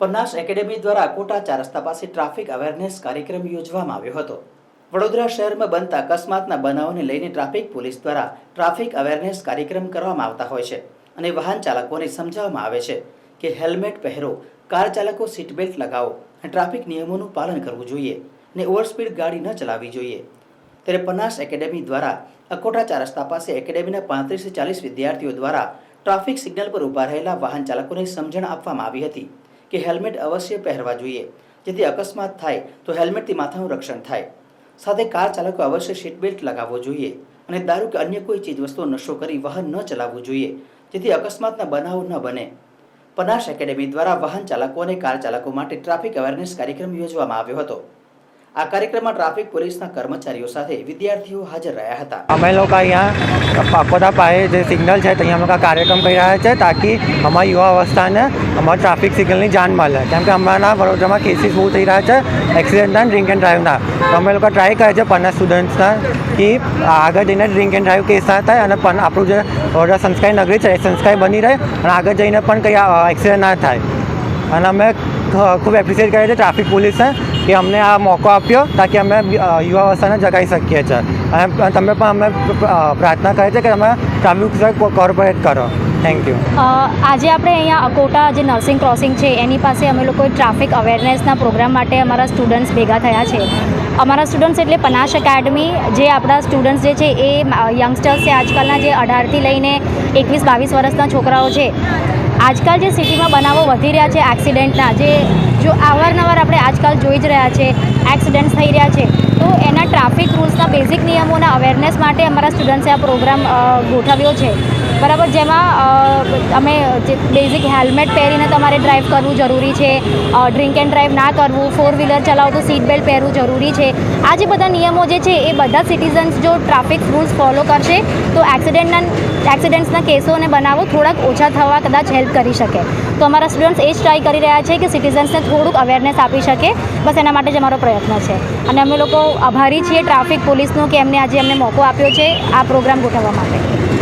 પન્નાસ academy દ્વારા quota ચાર રસ્તા પાસે ટ્રાફિક અવેરનેસ કાર્યક્રમ યોજવામાં આવ્યો હતો. વડોદરા શહેરમાં બનતા અકસ્માતના બનાવોને લઈને ટ્રાફિક પોલીસ દ્વારા ટ્રાફિક અવેરનેસ કાર્યક્રમ કરવામાં આવતા હોય છે અને વાહન ચાલકોને સમજાવવામાં આવે છે કે હેલ્મેટ પહેરો, કાર ચાલકો સીટ બેલ્ટ લગાવો અને ટ્રાફિક નિયમોનું પાલન કરવું જોઈએ અને ઓવરસ્પીડ ગાડી ન ચલાવવી જોઈએ. ત્યારે પન્નાસ એકેડેમી દ્વારા અકોટા ચાર રસ્તા પાસે એકેડેમીના પાંત્રીસથી ચાલીસ વિદ્યાર્થીઓ દ્વારા ટ્રાફિક સિગ્નલ પર ઊભા રહેલા વાહન ચાલકોને સમજણ આપવામાં આવી હતી. કે હેલ્મેટ અવશ્ય પહેરવા જોઈએ. જેથી અકસ્માત થાય, તો હેલ્મેટથી માથાનું રક્ષણ થાય. સાથે કાર ચાલકો અવશ્ય સીટ બેલ્ટ લગાવવો જોઈએ અને દારૂ કે અન્ય કોઈ ચીજવસ્તુઓ નશો કરી વાહન ન ચલાવવું જોઈએ, જેથી અકસ્માતના બનાવો ન બને. પનાશ એકેડેમી દ્વારા વાહન ચાલકો અને કાર ચાલકો માટે ટ્રાફિક અવેરનેસ કાર્યક્રમ યોજવામાં આવ્યો હતો. આ કાર્યક્રમમાં ટ્રાફિક પોલીસના કર્મચારીઓ સાથે વિદ્યાર્થીઓ હાજર રહ્યા હતા. અમે લોકો અહીંયા પાકોટા પાસે જે સિગ્નલ છે ત્યાં અમે કાર્યક્રમ કરી રહ્યા છે તાકી અમારી યુવા અવસ્થાને અમારા ટ્રાફિક સિગ્નલની જાણ મળે. કેમ કે હમણાંના વડોદરામાં કેસીસ બહુ થઈ રહ્યા છે એક્સિડન્ટના ડ્રિંક એન્ડ ડ્રાઈવના અમે લોકો ટ્રાય કરે છે પન્ના સ્ટુડન્ટ્સના કે આગળ જઈને ડ્રિંક એન્ડ ડ્રાઈવ કેસ ના થાય અને પણ આપણું જે વડોદરા સંસ્કારી નગરી છે, એ સંસ્કારી બની રહે અને આગળ જઈને પણ કંઈ એક્સિડન્ટ ના થાય. અને અમે ખૂબ એપ્રિશિએટ કરીએ છીએ ટ્રાફિક પોલીસને કે અમને આ મોકો આપ્યો તાકી અમે યુવાવસ્થાને જગાવી શકીએ છીએ અને તમે પણ અમે પ્રાર્થના કરીએ છીએ કે તમે ચાલુ કોર્પોરેટ કરો થેન્ક યુ આજે આપણે અહીંયા અકોટા જે નર્સિંગ ક્રોસિંગ છે એની પાસે અમે લોકોએ ટ્રાફિક અવેરનેસના પ્રોગ્રામ માટે અમારા સ્ટુડન્ટ્સ ભેગા થયા છે અમારા સ્ટુડન્ટ્સ એટલે પનાશ એકેડમી જે આપણા સ્ટુડન્ટ્સ જે છે એ યંગસ્ટર્સ છે આજકાલના જે અઢારથી લઈને એકવીસ બાવીસ વર્ષના છોકરાઓ છે આજકાલ જે સિટીમાં બનાવો વધી રહ્યા છે એક્સિડન્ટના જે જો અવારનવાર આપણે આજકાલ જોઈ જ રહ્યા છે એક્સિડન્ટ્સ થઈ રહ્યા છે, તો એના ટ્રાફિક રૂલ્સના બેઝિક નિયમોના અવેરનેસ માટે અમારા સ્ટુડન્ટ્સે આ પ્રોગ્રામ ગોઠવ્યો છે. બરાબર, જેમાં અમે જે બેઝિક હેલ્મેટ પહેરીને તમારે ડ્રાઈવ કરવું જરૂરી છે ડ્રિંક એન્ડ ડ્રાઈવ ના કરવું ફોર વ્હીલર ચલાવવું તો સીટ બેલ્ટ પહેરવું જરૂરી છે. આ જે બધા નિયમો જે છે, એ બધા સિટીઝન્સ જો ટ્રાફિક રૂલ્સ ફોલો કરશે, તો એક્સિડન્ટના એક્સિડન્ટ્સના કેસો અને બનાવો, થોડાક ઓછા થવા કદાચ હેલ્પ કરી શકે. તો અમારા સ્ટુડન્ટ્સ એ જ ટ્રાય કરી રહ્યા છે કે સિટીઝન્સને થોડુંક અવેરનેસ આપી શકે, બસ એના માટે જ અમારો પ્રયત્ન છે. અને અમે લોકો આભારી છીએ ટ્રાફિક પોલીસનો કે એમને આજે અમને મોકો આપ્યો છે આ પ્રોગ્રામ ગોઠવવા માટે.